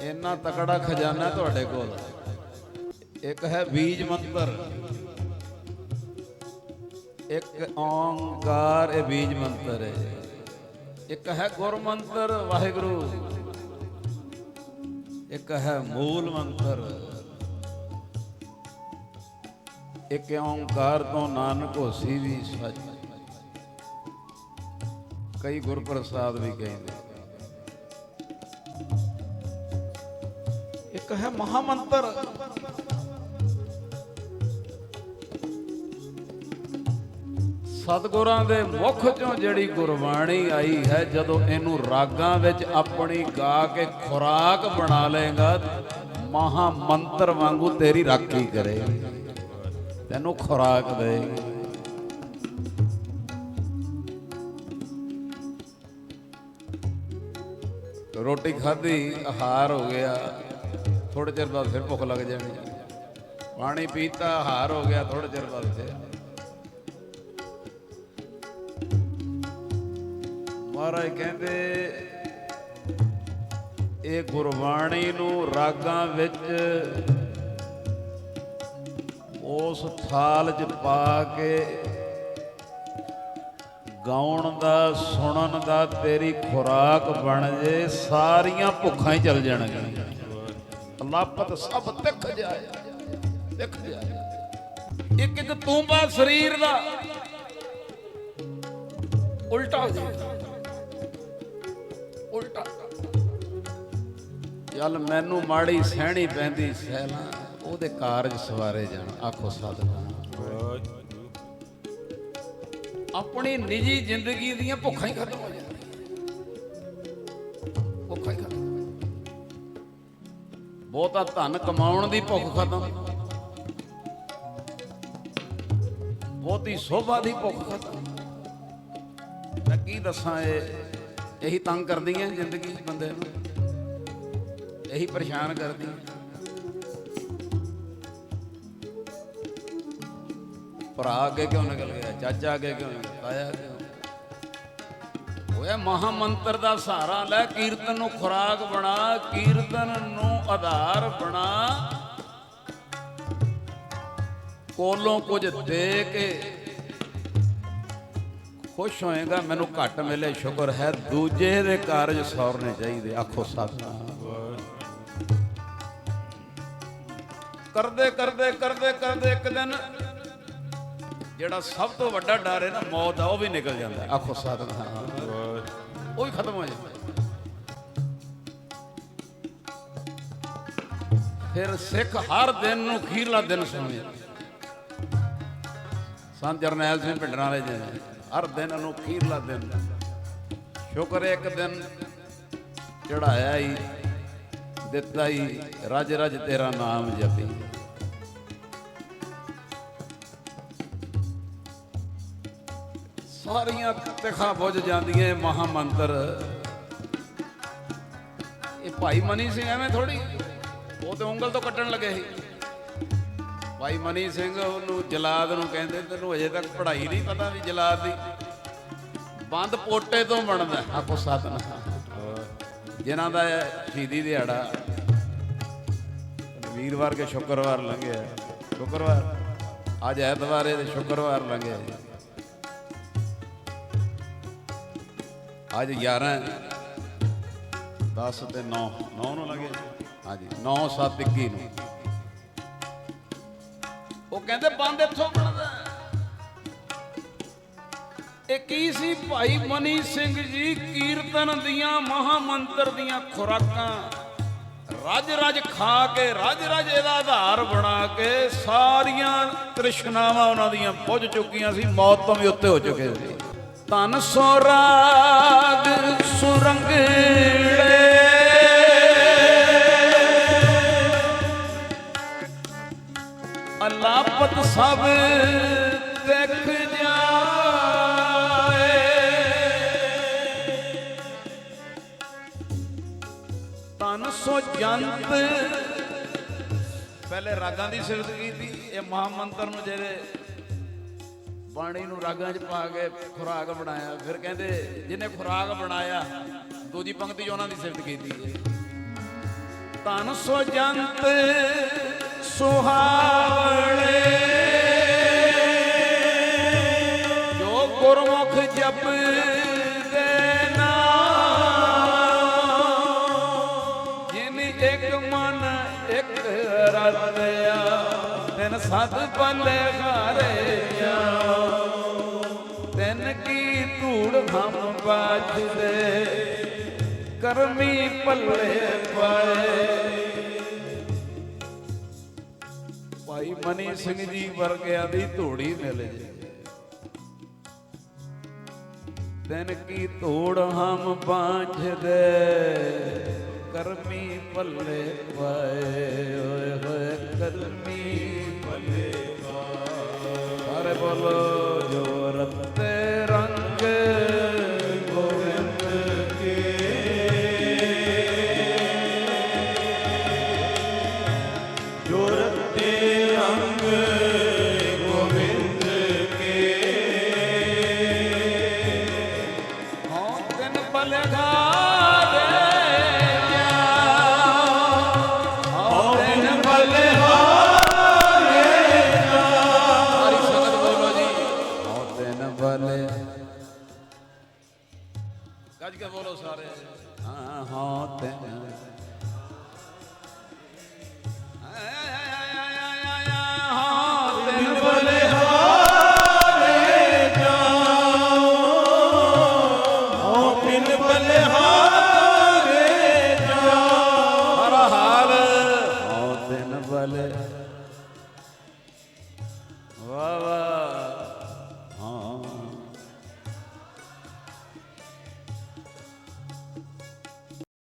ਇੰਨਾ ਤਕੜਾ ਖਜ਼ਾਨਾ ਤੁਹਾਡੇ ਕੋਲ। ਇੱਕ ਹੈ ਬੀਜ ਮੰਤਰ। ਇੱਕ ਓੰਕਾਰ ਇਹ ਬੀਜ ਮੰਤਰ ਹੈ। ਇੱਕ ਹੈ ਗੁਰ ਮੰਤਰ, ਵਾਹਿਗੁਰੂ। ਇੱਕ ਹੈ ਮੂਲ ਮੰਤਰ। ਇੱਕ ਓੰਕਾਰ ਤੋਂ ਨਾਨਕ ਹੋਸੀ ਵੀ ਸੱਚ। ਕਈ ਗੁਰਪ੍ਰਸਾਦ ਵੀ ਕਹਿੰਦੇ। ਇੱਕ ਹੈ ਮਹਾਮੰਤਰ ਸਤਿਗੁਰਾਂ ਦੇ ਮੁਖ ਚੋਂ ਜਿਹੜੀ ਗੁਰਬਾਣੀ ਆਈ ਹੈ ਜਦੋਂ ਇਹਨੂੰ ਰਾਗਾਂ ਵਿੱਚ ਆਪਣੀ ਗਾ ਕੇ ਖੁਰਾਕ ਬਣਾ ਲੇਗਾ ਮਹਾ ਮੰਤਰ ਵਾਂਗੂ ਤੇਰੀ ਰਾਖੀ ਕਰੇ ਤੈਨੂੰ ਖੁਰਾਕ ਦੇਗੀ ਰੋਟੀ ਖਾਧੀ ਆਹਾਰ ਹੋ ਗਿਆ ਥੋੜੇ ਚਿਰ ਬਾਅਦ ਫਿਰ ਭੁੱਖ ਲੱਗ ਜਾਣੀ। ਪਾਣੀ ਪੀਤਾ, ਹਾਰ ਹੋ ਗਿਆ ਥੋੜੇ ਚਿਰ ਬਾਅਦ ਫਿਰ। ਮਹਾਰਾਜ ਕਹਿੰਦੇ, ਇਹ ਗੁਰਬਾਣੀ ਨੂੰ ਰਾਗਾਂ ਵਿੱਚ ਉਸ ਥਾਲ 'ਚ ਪਾ ਕੇ ਗਾਉਣ ਦਾ, ਸੁਣਨ ਦਾ ਤੇਰੀ ਖੁਰਾਕ ਬਣ ਜੇ, ਸਾਰੀਆਂ ਭੁੱਖਾਂ ਹੀ ਚਲ ਜਾਣਗੀਆਂ। ਲਾਪਤ ਸਭ ਤਿੱਖ ਜਾਏ। ਤਿੱਖ ਜਾਏ। ਇੱਕ ਇੱਕ ਤੂੰਬਾ ਸਰੀਰ ਦਾ ਉਲਟਾ ਹੋ ਜਾਏ। ਉਲਟਾ। ਚੱਲ ਮੈਨੂੰ ਮਾੜੀ ਸਹਿਣੀ ਪੈਂਦੀ ਸਹਿਲਾ। ਉਹਦੇ ਕਾਰਜ ਸਵਾਰੇ ਜਾਣ। ਆਖੋ ਸਤਿਗੁਰੂ ਆਪਣੀ ਨਿੱਜੀ ਜ਼ਿੰਦਗੀ ਦੀਆਂ ਭੁੱਖਾਂ ਹੀ ਖਤਮ। ਬਹੁਤਾ ਧਨ ਕਮਾਉਣ ਦੀ ਭੁੱਖ ਖਤਮ। ਬਹੁਤੀ ਸੋਭਾ ਦੀ ਭੁੱਖ ਖਤਮ। ਮੈਂ ਕੀ ਦੱਸਾਂ ਇਹ? ਇਹੀ ਤੰਗ ਕਰਦੀ ਹੈ ਜ਼ਿੰਦਗੀ 'ਚ ਬੰਦੇ ਨੂੰ। ਇਹੀ ਪਰੇਸ਼ਾਨ ਕਰਦੀ ਭਰਾ ਅੱਗੇ ਕਿਉਂ ਨਿਕਲ ਗਿਆ? ਚਾਚਾ ਅੱਗੇ ਕਿਉਂ ਨਿਕਲ ਤਾਇਆ ਕਿਉਂ ਹੋਇਆ। ਮਹਾ ਮੰਤਰ ਦਾ ਸਹਾਰਾ ਲੈ, ਕੀਰਤਨ ਨੂੰ ਖੁਰਾਕ ਬਣਾ, ਕੀਰਤਨ ਨੂੰ ਆਧਾਰ ਬਣਾ। ਕੋਲੋਂ ਕੁਝ ਦੇ ਕੇ ਖੁਸ਼ ਹੋਏਗਾ, ਮੈਨੂੰ ਘੱਟ ਮਿਲੇ, ਸ਼ੁਕਰ ਹੈ। ਦੂਜੇ ਦੇ ਕਾਰਜ ਸੌਰਨੇ ਚਾਹੀਦੇ, ਆਖੋ ਸਤਨਾਮ। ਕਰਦੇ ਕਰਦੇ ਕਰਦੇ ਕਰਦੇ ਇੱਕ ਦਿਨ, ਜਿਹੜਾ ਸਭ ਤੋਂ ਵੱਡਾ ਡਰ ਹੈ ਨਾ, ਮੌਤ ਆ, ਉਹ ਵੀ ਨਿਕਲ ਜਾਂਦਾ, ਆਖੋ ਸਤਨਾਮ। ਉਹ ਵੀ ਖਤਮ ਹੋ ਜਾਂਦਾ ਫਿਰ ਸਿੱਖ ਹਰ ਦਿਨ ਨੂੰ ਖੀਰਲਾ ਦਿਨ ਸਮਝਦੇ ਸੰਤ ਜਰਨੈਲ ਸਿੰਘ ਭਿੰਡਰਾਂ ਵਾਲੇ ਜੀ, ਹਰ ਦਿਨ ਨੂੰ ਖੀਰਲਾ ਦਿਨ। ਸ਼ੁਕਰ ਇੱਕ ਦਿਨ ਚੜਾਇਆ ਹੀ ਦਿੱਤਾ ਹੀ ਰਜ ਰਜ ਤੇਰਾ ਨਾਮ ਜਪੀ। ਸਾਰੀਆਂ ਤਿਖਾਂ ਬੁੱਝ ਜਾਂਦੀਆਂ ਇਹ ਮਹਾ ਮੰਤਰ ਇਹ ਭਾਈ ਮਨੀ ਸਿੰਘ ਐਵੇਂ ਥੋੜੀ ਉਹ ਤੇ ਉਂਗਲ ਤੋਂ ਕੱਟਣ ਲੱਗੇ ਸੀ। ਭਾਈ ਮਨੀ ਸਿੰਘ ਉਹਨੂੰ ਜਲਾਦ ਨੂੰ ਕਹਿੰਦੇ, ਤੈਨੂੰ ਅਜੇ ਤੱਕ ਪੜ੍ਹਾਈ ਨਹੀਂ ਪਤਾ ਵੀ ਜਲਾਦ ਦੀ ਬੰਦ ਪੋਟੇ ਤੋਂ ਬਣਦਾ ਆਪੋ ਸਤਨਾਮ। ਜਿਨ੍ਹਾਂ ਦਾ ਇਹ ਸ਼ਹੀਦੀ ਦਿਹਾੜਾ ਵੀਰਵਾਰ ਕੇ ਸ਼ੁੱਕਰਵਾਰ ਲੰਘਿਆ। ਸ਼ੁੱਕਰਵਾਰ, ਅੱਜ ਐਤਵਾਰ ਹੈ ਤੇ ਸ਼ੁੱਕਰਵਾਰ ਲੰਘਿਆ ਅੱਜ 11 10 ਤੇ 9 9 ਨੂੰ ਲੱਗੇ। ਹਾਂਜੀ 9 7 21 ਨੂੰ। ਉਹ ਕਹਿੰਦੇ ਬੰਦ ਇੱਥੋਂ ਬਣਦਾ। ਇਹ ਕੀ ਸੀ ਭਾਈ ਮਨੀ ਸਿੰਘ ਜੀ? ਕੀਰਤਨ ਦੀਆਂ ਮਹਾਮੰਤਰ ਦੀਆਂ ਖੁਰਾਕਾਂ। ਰਜ ਰਜ ਖਾ ਕੇ, ਰਜ ਰਜ ਇਹਦਾ ਆਧਾਰ ਬਣਾ ਕੇ ਸਾਰੀਆਂ ਤ੍ਰਿਸ਼ਨਾਵਾਂ ਉਹਨਾਂ ਦੀਆਂ ਪੁੱਜ ਚੁੱਕੀਆਂ ਸੀ। ਮੌਤ ਤੋਂ ਵੀ ਉੱਤੇ ਹੋ ਚੁੱਕੇ ਸੀ। ਤਨ ਸੋ ਰਾਗ ਸੁਰੰਗੜੇ ਅਲਾਪਤ ਸਭ ਦੇਖ ਜਾਏ। ਤਨ ਸੋ ਜੰਤ। ਪਹਿਲੇ ਰਾਗਾਂ ਦੀ ਸਿਫਤ ਕੀਤੀ, ਇਹ ਮਹਾਮੰਤਰ ਨੂੰ ਜਿਹੜੇ ਬਾਣੀ ਨੂੰ ਰਾਗਾਂ 'ਚ ਪਾ ਕੇ ਖੁਰਾਕ ਬਣਾਇਆ। ਫਿਰ ਕਹਿੰਦੇ, ਜਿਹਨੇ ਖੁਰਾਕ ਬਣਾਇਆ, ਦੂਜੀ ਪੰਕਤੀ 'ਚ ਉਹਨਾਂ ਦੀ ਸਿਫਤ ਕੀਤੀ। ਤਨ ਸੋ ਜੰਤ ਸੁਹਾਵਣੇ, ਜੋ ਗੁਰਮੁਖ ਜਪ ਜਿਨ ਇੱਕ ਮਨ, ਇੱਕ ਰਤਿਆ ਤਿਨ ਸਤ ਪੱਲੇ ਘਾਰਿਆ ਤਿਨ ਕੀ ਧੂੜ ਹਮ ਬਾਜਦੇ ਕਰਮੀ ਪੱਲੇ ਪਾਏ ਭਾਈ ਮਨੀ ਸਿੰਘ ਜੀ ਵਰਗਿਆਂ ਦੀ ਧੂੜੀ ਮਿਲ। ਜੇ ਤਿਨ ਕੀ ਧੂੜ ਹਮ ਬਾਝਦੇ ਕਰਮੀ ਪੱਲੇ ਪਾਏ ਓਏ ਹੋਏ ਕਰਮੀ ਪੱਲੇ ਪਾਏ। ਸਾਰੇ ਬੋਲੋ ਜੋ ਕੇ ਬੋਲੋ ਸਾਰੇ। ਹਾਂ ਹਾਂ। ਤੈਨੂੰ Vale.